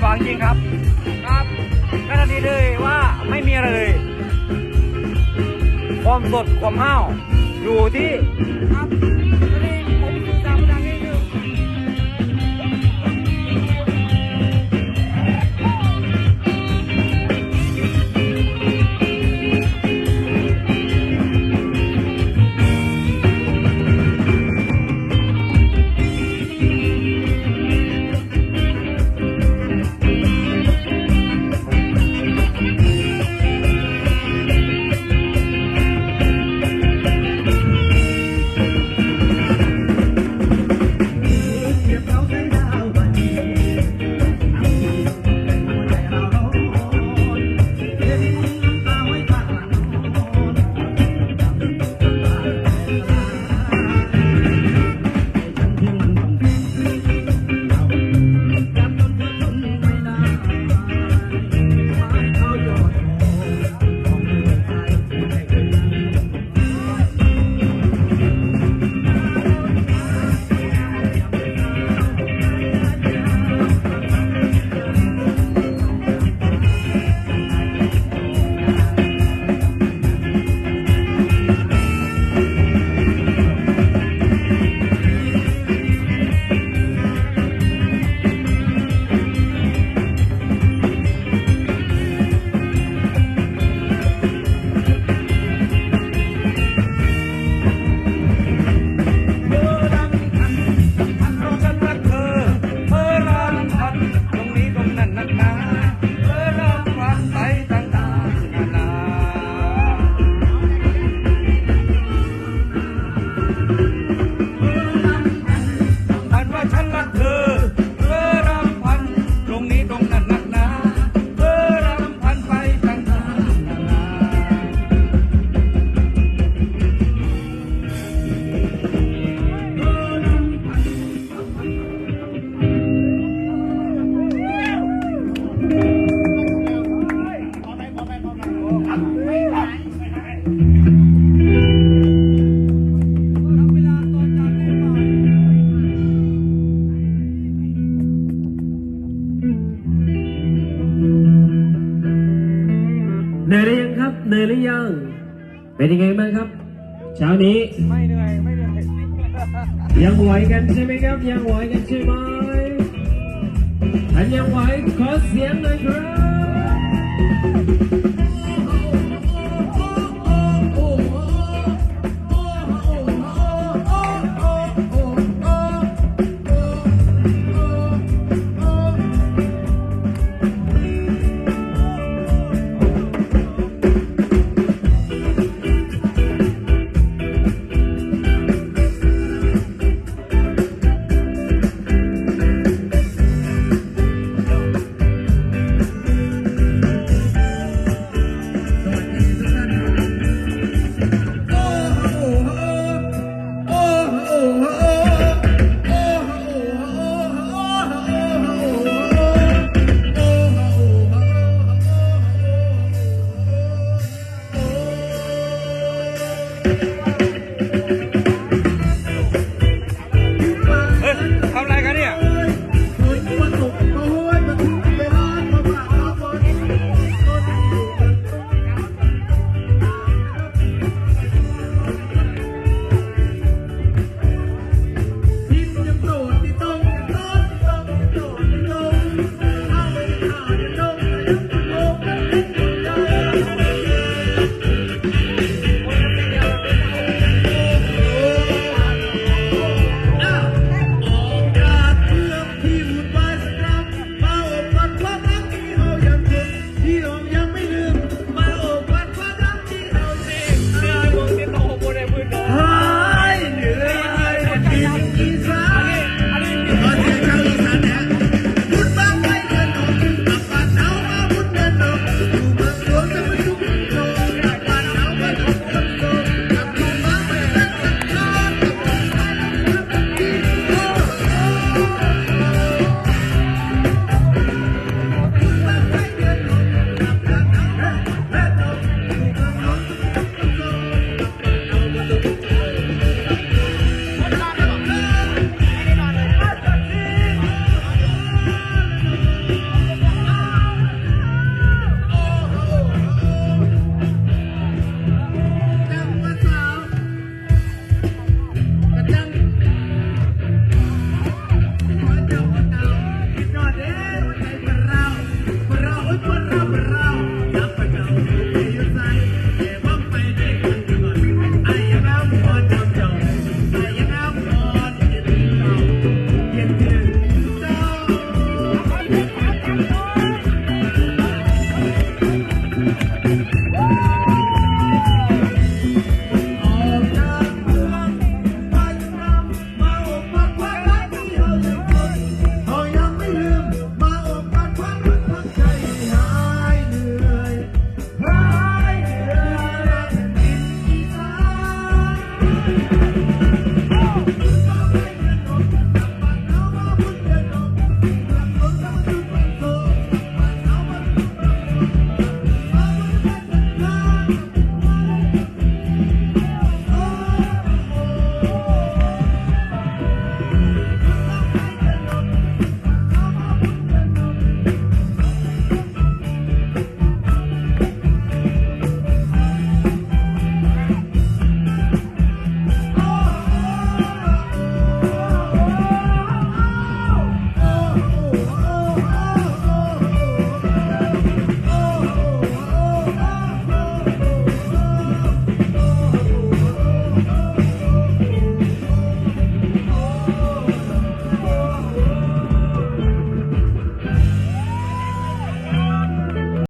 หวังจริงครับ ครับก็ทันทีเลยว่าไม่มีอะไรเลย ความสดความห้าวอยู่ที่ครับ good. เหนื่อยหรือยังครับเหนื่อยหรือยัง เป็นยังไงบ้างครับ เช้านี้ ไม่เหนื่อยไม่เหนื่อยยังไหวกันใช่ไหมครับ ยังไหวกันใช่ไหมถ้ายังไหวขอเสียงหน่อยครับ